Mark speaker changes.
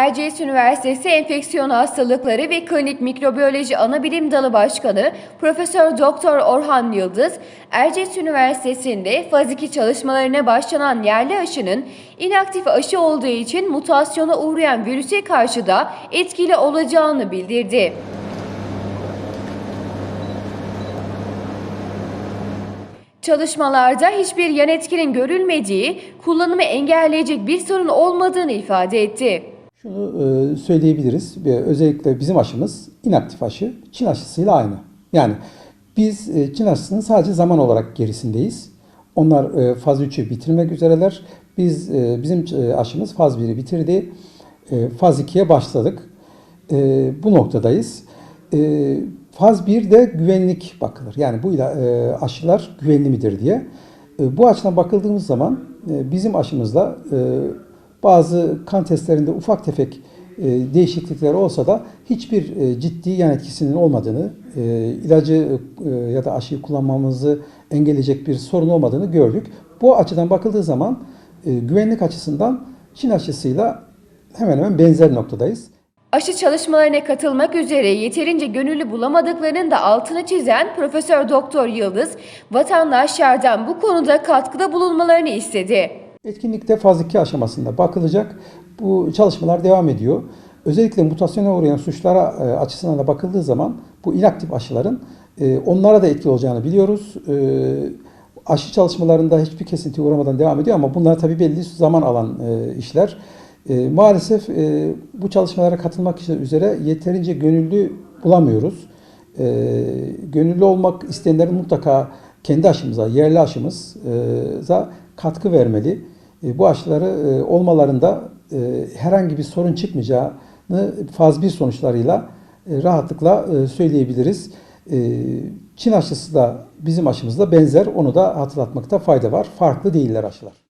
Speaker 1: Erciyes Üniversitesi Enfeksiyon Hastalıkları ve Klinik Mikrobiyoloji Anabilim Dalı Başkanı Profesör Doktor Orhan Yıldız, Erciyes Üniversitesi'nde faz 2 çalışmalarına başlanan yerli aşının inaktif aşı olduğu için mutasyona uğrayan virüse karşı da etkili olacağını bildirdi. Çalışmalarda hiçbir yan etkinin görülmediği, kullanımı engelleyecek bir sorun olmadığını ifade etti.
Speaker 2: Şunu e, söyleyebiliriz. Özellikle bizim aşımız inaktif aşı. Çin aşısıyla aynı. Yani biz e, Çin aşısının sadece zaman olarak gerisindeyiz. Onlar e, faz 3'ü bitirmek üzereler. Biz bizim aşımız faz 1'i bitirdi. Faz 2'ye başladık. Bu noktadayız. Faz 1'de güvenlik bakılır. Yani bu aşılar güvenli midir diye. Bu açıdan bakıldığımız zaman bizim aşımızla bazı kan testlerinde ufak tefek e, değişiklikler olsa da hiçbir e, ciddi yan etkisinin olmadığını, e, ilacı ya da aşıyı kullanmamızı engelleyecek bir sorun olmadığını gördük. Bu açıdan bakıldığı zaman güvenlik açısından Çin aşısıyla hemen hemen benzer noktadayız.
Speaker 1: Aşı çalışmalarına katılmak üzere yeterince gönüllü bulamadıklarının da altını çizen Profesör Doktor Yıldız, vatandaşlardan bu konuda katkıda bulunmalarını istedi.
Speaker 2: Etkinlikte faz 2 aşamasında bakılacak. Bu çalışmalar devam ediyor. Özellikle mutasyona uğrayan suçlara e, açısından da bakıldığı zaman bu inaktif aşıların e, onlara da etkili olacağını biliyoruz. E, aşı çalışmalarında hiçbir kesinti uğramadan devam ediyor ama bunlar tabii belli zaman alan işler. Maalesef bu çalışmalara katılmak üzere yeterince gönüllü bulamıyoruz. Gönüllü olmak isteyenlerin mutlaka kendi aşımıza, yerli aşımıza katkı vermeli. E, bu aşıları e, olmalarında e, herhangi bir sorun çıkmayacağını faz 1 sonuçlarıyla rahatlıkla söyleyebiliriz. Çin aşısı da bizim aşımızla benzer. Onu da hatırlatmakta fayda var. Farklı değiller aşılar.